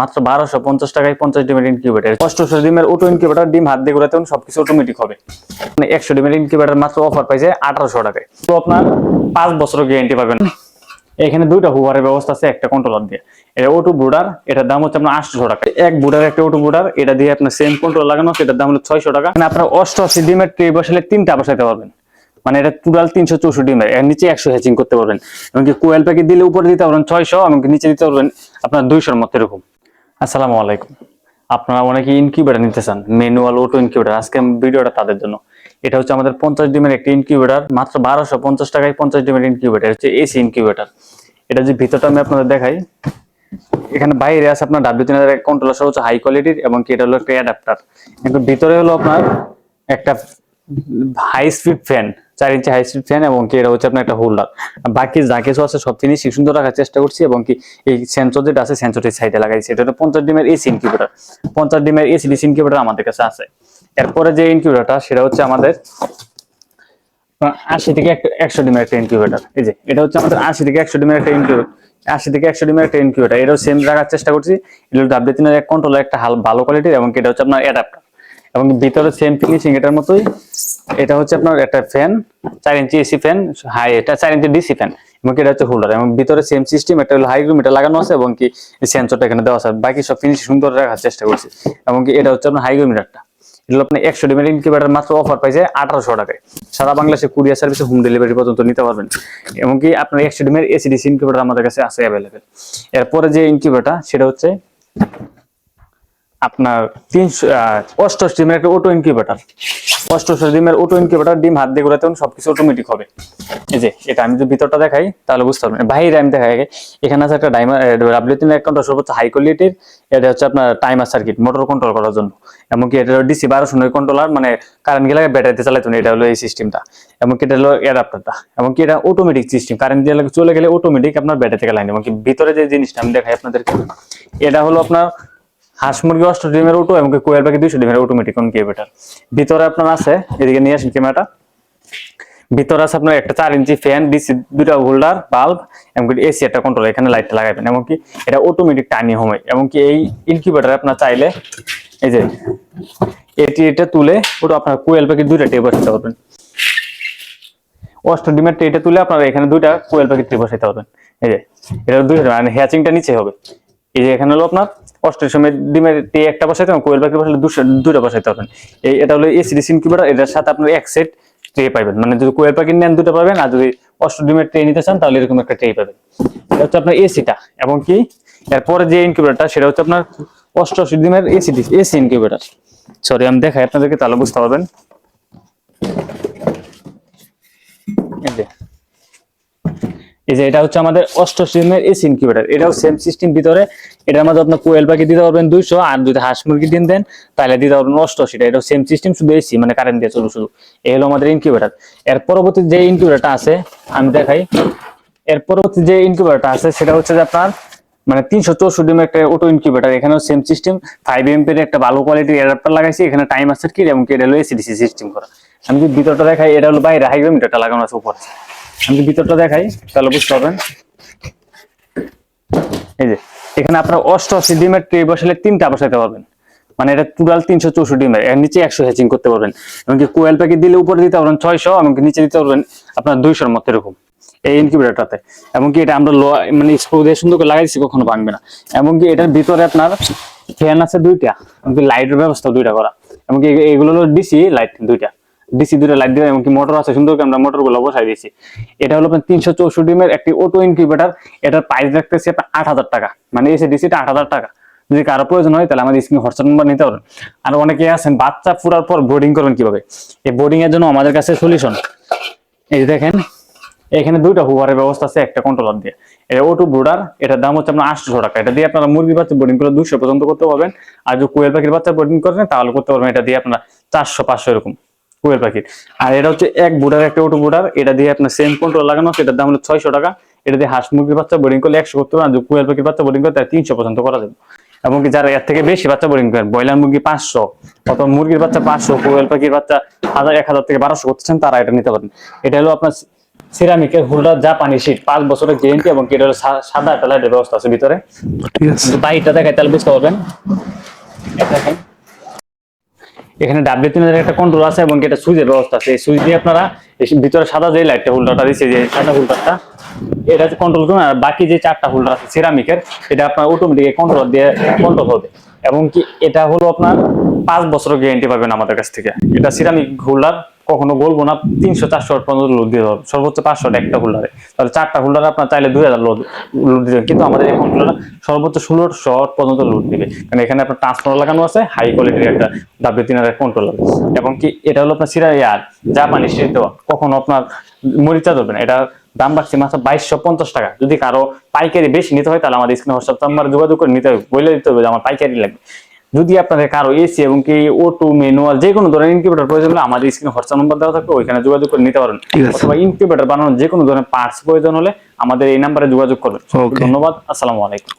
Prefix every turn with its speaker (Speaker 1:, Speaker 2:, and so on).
Speaker 1: মাত্র বারোশো পঞ্চাশ টাকায় পঞ্চাশ ডিমের ইনকিউবেটার অষ্টশো ডিমের অটো ইনকিউবেটার ডিম হাত দিয়ে ঘুরাতে সবকিছু অটোমেটিক হবে। মানে একশো ডিমের ইনকিউবেটার মাত্র অফার পাইছে আঠারোশো টাকায়। তো আপনার পাঁচ বছর গ্যারেন্টি পাবেন এখানে দুইটা হুবারের ব্যবস্থা আছে, একটা কন্ট্রোলার দিয়ে। এটা ওটু বুডার এটার দাম হচ্ছে আপনার আটশো টাকা। এক বুডার একটা ওটু বুডার এটা দিয়ে আপনার সেম কন্ট্রোল লাগানো এটার দাম হলো ছয়শো টাকা। মানে আপনার অষ্টআশি ডিমের ট্রে বসালে তিনটা বসাইতে পারবেন। মানে এটা টোটাল তিনশো চৌষট্টি ডিমের, এর নিচে একশো হ্যাচিং করতে পারবেন। এমনকি কোয়েল প্যাকেট দিলে উপরে দিতে পারবেন ছয়শো, এমনকি নিচে দিতে পারবেন আপনার দুইশোর মতো এরকম। আসসালামু আলাইকুম। আপনারা অনেকে ইনকিউবেটার নিতে চান ম্যানুয়াল অটো ইনকিউবেটার আজকে ভিডিওটা তাদের জন্য। এটা হচ্ছে আমাদের পঞ্চাশ ডিমের একটি ইনকিউবেটার মাত্র বারোশো পঞ্চাশ টাকায় পঞ্চাশ ডিমের ইনকিউবেটার হচ্ছে এসি ইনকিউবেটার এটা যে ভিতরটা আমি আপনাদের দেখাই, এখানে বাইরে আছে আপনার ডাব্লিউ তিন হাজার কন্ট্রোলার সহ হচ্ছে হাই কোয়ালিটির এবং কি এটা হলো একটা অ্যাডাপ্টার কিন্তু ভিতরে হলো আপনার একটা হাই স্পিড ফ্যান চার ইঞ্চি হাই স্পিড ফ্যান এবং কি এটা হচ্ছে আপনার একটা হোল্ডার বাকি যা কিছু আছে সব জিনিস সুন্দর রাখার চেষ্টা করছি এবং কি এই সেন্সর যেটা আছে সেন্সরটির সাইডে লাগাইছি। এটা হলো পঞ্চাশ ডিমের এসি ইনকিউবেটার পঞ্চাশ ডিমের এসি ডিসি ইনকিউবেটার আমাদের কাছে আছে। এরপরে যে ইনকিউবেটারটা সেটা হচ্ছে আমাদের আশি থেকে একশো ডিমের একটা ইনকিউবেটার এই যে, এটা হচ্ছে আমাদের আশি থেকে একশো ডিমের একটা ইনকিউবেটার আশি থেকে একশো ডিমের একটা ইনকিউবেটার এটাও সেম রাখার চেষ্টা করছি। এটা ডাব্লিউ তিনের এক কন্ট্রোলার একটা ভালো কোয়ালিটির এবং এটা হচ্ছে আপনার অ্যাডাপ্টার এবং ভিতরে সেম ফিনিশিং এটার মতোই। এটা হচ্ছে আপনার একটা ফ্যান চার ইঞ্চি এসি ফ্যান হাই এটা চার ইঞ্চি ডিসি ফ্যান এবং এটা হচ্ছে হোল্ডার এবং ভিতরে সেম সিস্টেম একটা হলো হাই মিটার লাগানো আছে, এবং কি সেন্সরটা এখানে দেওয়া আছে, বাকি সব ফিনিশ সুন্দর রাখার চেষ্টা করছি, এবং কি এটা হচ্ছে আপনার হাই মিটারটা এগুলো আপনি একশো ডিমের ইনকিউবেটার মাত্র অফার পাইছে আঠারোশো টাকায়, সারা বাংলাদেশে কুরিয়ার সার্ভিসে হোম ডেলিভারি পর্যন্ত নিতে পারবেন এমনকি আপনার একশো ডিমের এসিডিসি ইনকিউবেটার আমাদের কাছে আছে অ্যাভেলেবেল এরপরে যে ইনকিউবেটার সেটা হচ্ছে আপনার তিনশো অষ্টশ ডিমের একটা অটো ইনকিউবেটার অষ্টশ ডিমের অটো ইনকিউবেটার ডিম হাত দিয়ে ঘুরাতে সবকিছু অটোমেটিক হবে। এই যে, এটা আমি যদি ভিতরটা দেখাই, তাহলে বুঝতে পারবেন। বাইরে আমি দেখাই এখানে আছে একটা ডাইমার তিন অ্যাকাউন্ট সর্বোচ্চ হাই কোয়ালিটির এটা হচ্ছে আপনার টাইমার সার্কিট মোটর কন্ট্রোল করার জন্য। এমনকি এটা ডিসি বারোশো নয় কন্ট্রোলার মানে কারেন্ট গেলে ব্যাটারিতে চালাইতো না, এটা হলো এই সিস্টেমটা এমনকি এটা হলো অ্যাডাপ্টারটা এমনকি এটা অটোমেটিক সিস্টেম কারেন্ট দিয়ে চলে গেলে অটোমেটিক আপনার ব্যাটারি থেকে লাইন এমনকি ভিতরে যে জিনিসটা আমি দেখাই আপনাদেরকে, এটা হলো আপনার হাঁস মুরগি অষ্ট ডিমের অটো এবং কোয়েল পাখি দুইশো ডিমের অটোমেটিক ইনকিউবেটার ভিতরে আপনার আছে, এদিকে নিয়ে আসেন ক্যামেরাটা। ভিতরে আছে আপনার একটা চার ইঞ্চি ফ্যান ডিসি দুটা হোল্ডার বাল্ব এমনকি এসি একটা কন্ট্রোল এখানে লাইটটা লাগাবেন। এমনকি এটা অটোমেটিক টানি হবে এমনকি এই ইনকিউবেটার আপনার চাইলে এই যে এটি এটা তুলে ওটা আপনার কোয়েল পাখি দুইটা টেপ বসাতে পারবেন। অষ্ট ডিমের ট্রেটা তুলে আপনার এখানে দুইটা কোয়েল পাখি ট্রে বসাইতে পারবেন। এই যে, এটা দুইটা মানে হ্যাচিংটা নিচে হবে। এই যে এখানে হলো আপনার অষ্টের সময় ডিমের টে একটা বসাইতে হবে, কোয়েল পাখি বসালে দুটো বসাইতে পারবেন এই এটা হলো এসিডি ইনকিউবেটার এটার সাথে আপনার এক সেট ট্রে পাবেন মানে যদি কোয়েল পাখি নেন দুটো পাবেন, আর যদি অষ্ট ডিমের ট্রে নিতে চান, তাহলে এরকম একটা ট্রে পাবেন। এটা হচ্ছে আপনার এসিটা এবং কি এরপরে যে ইনকিউবেটারটা সেটা হচ্ছে আপনার অষ্টআশি ডিমের এসিডি এসি ইনকিউবেটার সরি আমি দেখাই আপনাদেরকে, তাহলে বুঝতে পারবেন। এই যে এই যে এটা হচ্ছে আমাদের অষ্টসিমের এসি ইনকিউবেটার এটাও সেম সিস্টেম ভিতরে। এটার মধ্যে আপনার কোয়েল পাখি দিতে পারবেন দুইশো, আর যদি হাঁস মুরগি দিন দেন, তাহলে দিতে পারবেন অষ্টআশিটা এটাও সেম সিস্টেম শুধু এসি মানে কারেন্ট দিয়ে চলবে শুধু। এই হলো আমাদের ইনকিউবেটার এর পরবর্তী যে ইনকিউবেটারটা আছে, আমি দেখাই। এর পরবর্তী যে ইনকিউবেটারটা আছে, সেটা হচ্ছে যে আপনার মানে তিনশো চৌষট্টি একটা অটো ইনকিউবেটার এখানেও সেম সিস্টেম ফাইভ এমপের একটা ভালো কোয়ালিটির অ্যাডাপ্টার লাগাইছি। এখানে টাইম আছে কি, এবং এটা হলো এসিডিসি সিস্টেম করা। আমি যদি ভিতরটা দেখাই, এটা হলো বাইরে হাইগ্রোমিটারটা লাগানো আছে উপরে। আমি ভিতরটা দেখাই, তাহলে বুঝতে পারবেন। এই যে, এখানে আপনার অষ্টআশি ডিমের ট্রে বসালে তিনটা বসাইতে পারবেন। মানে এটা টোটাল তিনশো চৌষট্টি ডিমের এর নিচে একশো হ্যাচিং করতে পারবেন। এমনকি কোয়েল প্যাকেট দিলে উপরে দিতে পারবেন ছয়শো, এমনকি নিচে দিতে পারবেন আপনার দুইশোর মতো এরকম। এই ইনকিউবেটারটাতে এমনকি এটা আমরা মানে স্ক্রু দিয়ে সুন্দর করে লাগাইছি কখনো ভাঙবে না। এমনকি এটার ভিতরে আপনার ফ্যান আছে দুইটা, এমনকি লাইটের ব্যবস্থা দুইটা করা। এমনকি এগুলো হলো ডিসি লাইট দুইটা। ডিসি দুইটা লাইট দিয়ে এমনকি মোটর আছে, সুন্দর করে আমরা মোটরগুলো বসাই দিয়েছি। এটা হলো আপনার তিনশো চৌষট্টি এর একটি অটো ইনকিউবেটার এটার প্রাইস রাখতেছি আপনার আট হাজার টাকা। মানে এসে ডিসিটা আট হাজার টাকা। যদি কারও প্রয়োজন হয়, তাহলে আমাদের স্ক্রিনে হোয়াটসঅ্যাপ নাম্বার নিতে পারেন আর অনেকে আছেন, বাচ্চা ফুরার পর বোর্ডিং করবেন কীভাবে? এই বোর্ডিং এর জন্য আমাদের কাছে সলিউশন এই যে দেখেন, এখানে দুইটা হুবারের ব্যবস্থা আছে, একটা কন্ট্রোলার দিয়ে। এটা ওটু ব্রোডার এটার দাম হচ্ছে আপনার আটশো টাকা। এটা দিয়ে আপনারা মুরগি বাচ্চা বোর্ডিং করে দুশো পর্যন্ত করতে পারবেন। আর যদি কোয়েল পাখির বাচ্চা বোর্ডিং করেন, তাহলে করতে পারবেন। এটা দিয়ে আপনারা চারশো, পাঁচশো এরকম। কোয়েল পাখির। আর এটা হচ্ছে এক বুডার একটা ওটু বুডার এটা দিয়ে আপনার সেম কন্ট্রোল লাগানো আছে এটার দাম হলো ছয়শো টাকা। এটা দিয়ে হাঁস মুরগির বাচ্চা বোর্ডিং করলে একশো করতে পারবেন আর কোয়েল পাখির বাচ্চা বোর্ডিং করে তাহলে তিনশো পর্যন্ত করা যাবে। এমনকি যারা এর থেকে বেশি বাচ্চা বোর্ডিং করেন ব্রয়লার মুরগি পাঁচশো অথবা মুরগির বাচ্চা পাঁচশো কোয়েল পাখির বাচ্চা হাজার এক হাজার থেকে বারোশো করতেছেন তারা এটা নিতে পারেন। এটা হলো আপনার সিরামিকের হোল্ডার জাপানি শীট পাঁচ বছরের গ্যারেন্টি এবং এটা হলো সাদা একটা লাইটের ব্যবস্থা আছে ভিতরে।
Speaker 2: ঠিক আছে।
Speaker 1: কিন্তু বাইকটা দেখায় তাহলে বুঝতে পারবেন। দেখেন। এখানে ডাব্লিউ তিন একটা কন্ট্রোল আছে এবং এটা সুইচের ব্যবস্থা আছে। এই সুইচ দিয়ে আপনারা ভিতরে সাদা যে লাইটটা হোল্ডারটা দিচ্ছে যে সাদা হোল্ডারটা এটা হচ্ছে কন্ট্রোল করুন আর বাকি যে চারটা হোল্ডার আছে সিরামিকের এটা আপনার অটোমেটিক কন্ট্রোল দিয়ে কন্ট্রোল হবে। এবং কি এটা হলো আপনার পাঁচ বছরের গ্যারেন্টি পাবেন আমাদের কাছ থেকে। এটা সিরামিক হোল্ডার কখনো বলব না, তিনশো, চারশো পর্যন্ত লোড দিয়ে হবে সর্বোচ্চ পাঁচশো একটা হোল্ডারে তাহলে চারটা হোল্ডার আপনার চাইলে দুই হাজার লোড লোড দিতে কিন্তু আমাদের এই কন্ট্রোলার সর্বোচ্চ ষোলোশো পর্যন্ত লোড দিবে। কারণ এখানে আপনার ট্রান্সফর্মার লাগানো আছে হাই কোয়ালিটির একটা ডাব্লিউ তিন হাজার কন্ট্রোলার এবং কি এটা হলো আপনার সিরা ইয়ার জাপানি সেট দেওয়া কখনো আপনার মরিচা ধরবে না। এটা দাম রাখছি মাত্র বাইশশো পঞ্চাশ টাকা। যদি কারও পাইকারি বেশি নিতে হয়, তাহলে আমাদের স্ক্রিনে হোয়াটসঅ্যাপ নাম্বার যোগাযোগ করে নিতে হবে। বলে দিতে হবে যে আমার পাইকারি লাগবে। যদি আপনাদের কারও এসি এবং কি ও টু ম্যানুয়াল যে কোনো ধরনের ইনকিউবেটার প্রয়োজন হলে আমাদের স্ক্রিনে হোয়াটসঅ্যাপ নম্বর দেওয়া থাকবে ওইখানে যোগাযোগ করে নিতে পারেন। অথবা ইনকিউবেটার বানানোর যে কোনো ধরনের পার্টস প্রয়োজন হলে আমাদের এই নাম্বারে যোগাযোগ করবেন. ধন্যবাদ আসসালামু আলাইকুম